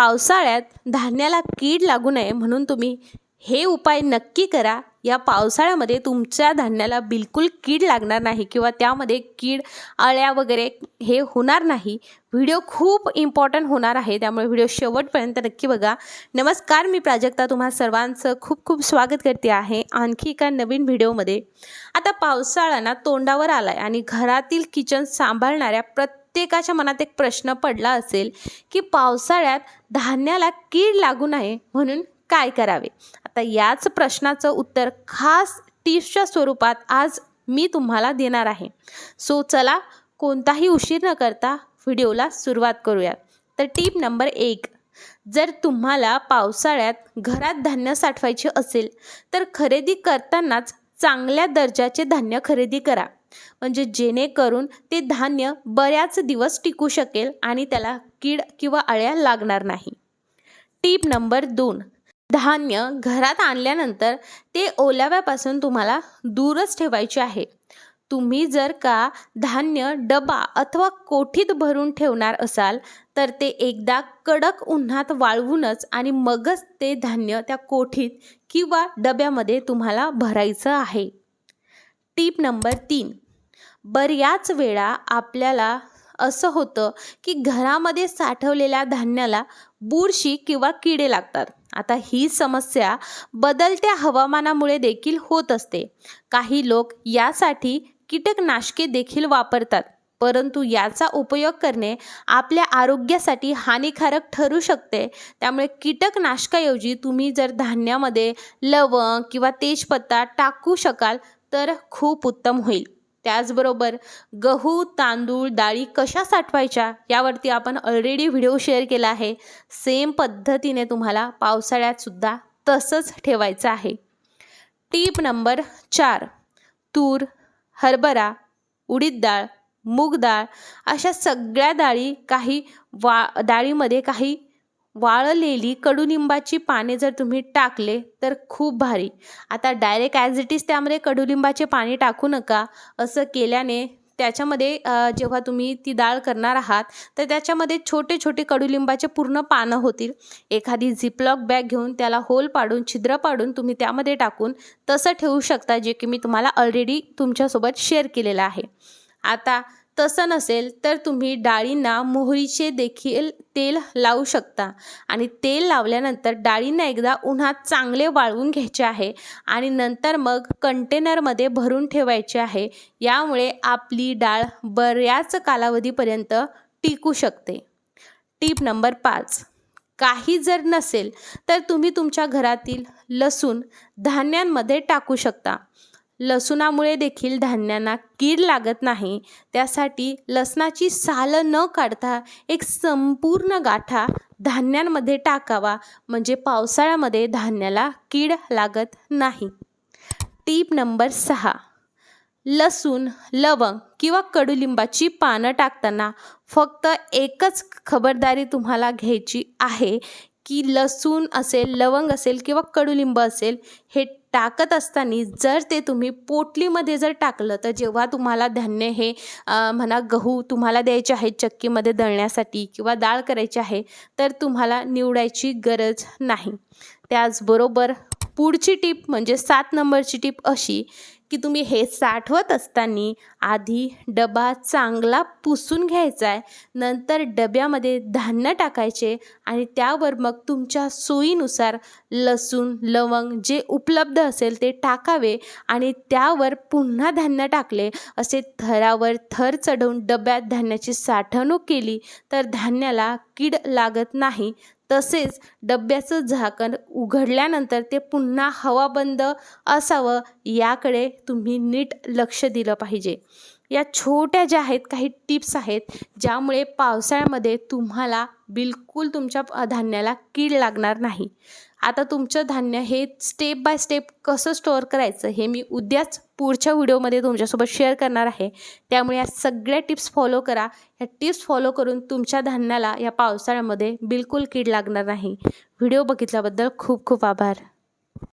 पावसाळ्यात धान्याला कीड लागू नये म्हणून तुम्ही हे उपाय नक्की करा. या पावसाळ्यामध्ये तुमच्या धान्याला बिलकुल कीड लागणार नाही किंवा त्यामध्ये कीड अळ्या वगैरे हे होणार नाही. व्हिडिओ खूप इम्पॉर्टंट होणार आहे. त्यामुळे व्हिडिओ शेवटपर्यंत नक्की बघा. नमस्कार मी प्राजक्ता. तुम्हा सर्वांचं खूप खूप स्वागत करते आहे आणखी एका नवीन व्हिडिओमध्ये. आता पावसाळा ना तोंडावर आला आहे आणि घरातील किचन सांभाळणाऱ्या प्रत्येकाच्या मनात एक प्रश्न पडला असेल की पावसाळ्यात धान्याला कीड लागू नये म्हणून काय करावे? आता याच प्रश्नाचं उत्तर खास टिप्सच्या स्वरूपात आज मी तुम्हाला देणार आहे. सो चला कोणताही उशीर न करता व्हिडिओला सुरुवात करूया तर टीप नंबर एक जर तुम्हाला पावसाळ्यात घरात धान्य साठवायचे असेल तर खरेदी करतानाच चांगल्या दर्जाचे धान्य खरेदी करा. म्हणजे जेणेकरून ते धान्य बऱ्याच दिवस टिकू शकेल आणि त्याला कीड किंवा अळ्या लागणार नाही. टीप नंबर दोन. धान्य घरात आणल्यानंतर ते ओलाव्यापासून तुम्हाला दूरच ठेवायचे आहे. तुम्ही जर का धान्य डबा अथवा कोठीत भरून ठेवणार असाल तर ते एकदा कडक उन्हात वाळवूनच आणि मगच ते धान्य त्या कोठीत किंवा डब्यामध्ये तुम्हाला भरायचं आहे. टीप नंबर तीन. बऱ्याच वेळा आपल्याला असं होतं की घरामध्ये साठवलेल्या धान्याला बुरशी किंवा किडे लागतात. आता ही समस्या बदलत्या हवामानामुळे देखील होत असते. काही लोक यासाठी कीटकनाशके देखील वापरतात परंतु याचा उपयोग करणे आपल्या आरोग्यासाठी हानिकारक ठरू शकते. त्यामुळे कीटकनाशकाऐवजी तुम्ही जर धान्यामध्ये लवंग किंवा तेजपत्ता टाकू शकाल तर खूप उत्तम होईल. त्याचबरोबर गहू तांदूळ डाळी कशा साठवायच्या यावरती आपण ऑलरेडी व्हिडिओ शेअर केला आहे. सेम पद्धतीने तुम्हाला पावसाळ्यात सुद्धा तसंच ठेवायचं आहे. टीप नंबर चार. तूर हरभरा उडीद डाळ मूग डाळ अशा सगळ्या डाळी काही वा डाळीमध्ये काही वाळलेली कडुलिंबाची पाने जर तुम्ही टाकले तर खूप भारी. आता डायरेक्ट ॲज इट इज त्यामध्ये कडुलिंबाचे पाणी टाकू नका. असं केल्याने त्याच्यामध्ये जेव्हा तुम्ही ती डाळ करणार आहात तर त्याच्यामध्ये छोटे छोटे कडुलिंबाचे पूर्ण पानं होतील. एखादी झिपलॉक बॅग घेऊन त्याला होल पाडून छिद्र पाडून तुम्ही त्यामध्ये टाकून तसं ठेवू शकता जे की मी तुम्हाला ऑलरेडी तुमच्यासोबत शेअर केलेलं आहे. आता तसं नसेल तर तुम्ही डाळींना मोहरीचे देखील तेल लावू शकता. आणि तेल लावल्यानंतर डाळींना एकदा उन्हात चांगले वाळवून घ्यायचे आहे आणि नंतर मग कंटेनरमध्ये भरून ठेवायचे आहे. यामुळे आपली डाळ बऱ्याच कालावधीपर्यंत टिकू शकते. टीप नंबर पाच. काही जर नसेल तर तुम्ही तुमच्या घरातील लसूण धान्यांमध्ये टाकू शकता. लसूणामुळे देखील धान्यांना कीड लागत नाही. त्यासाठी लसणाची साल न काढता एक संपूर्ण गाठा धान्यांमध्ये टाकावा. म्हणजे पावसाळ्यामध्ये धान्याला कीड लागत नाही. टीप नंबर सहा. लसूण लवंग किंवा कडुलिंबाची पानं टाकताना फक्त एकच खबरदारी तुम्हाला घ्यायची आहे की लसूण असेल लवंग असेल किंवा कडुलिंब असेल हे टाकत असताना जर ते तुम्ही पोटलीमध्ये जर टाकलं तर जेव्हा तुम्हाला धान्य हे म्हणा गहू तुम्हाला द्यायचे आहेत चक्कीमध्ये दळण्यासाठी किंवा डाळ करायची आहे तर तुम्हाला निवडायची गरज नाही. त्याचबरोबर पुढची टीप म्हणजे सात नंबरची टीप अशी की तुम्ही हे साठवत असताना आधी डबा चांगला पुसून घ्यायचा आहे नंतर डब्यामध्ये धान्य टाकायचे आणि त्यावर मग तुमच्या सोयीनुसार लसूण लवंग जे उपलब्ध असेल ते टाकावे आणि त्यावर पुन्हा धान्य टाकले. असे थरावर थर चढवून डब्यात धान्याची साठवणूक केली तर धान्याला कीड लागत नाही. तसेच डब्याचं झाकण उघडल्यानंतर ते पुन्हा हवाबंद असावं याकडे तुम्ही नीट लक्ष दिलं पाहिजे. या छोट्या ज्या आहेत काही टिप्स आहेत ज्यामुळे पावसाळ्यामध्ये तुम्हाला बिलकुल तुमच्या धान्याला कीड लागणार नाही. आता तुमचं धान्य हे स्टेप बाय स्टेप कसं स्टोअर करायचं हे मी उद्याच पुढच्या व्हिडिओमध्ये तुमच्यासोबत शेअर करणार आहे. त्यामुळे या सगळ्या टिप्स फॉलो करा. या टिप्स फॉलो करून तुमच्या धान्याला या पावसाळ्यामध्ये बिलकुल कीड लागणार नाही. व्हिडिओ बघितल्याबद्दल खूप खूप आभार.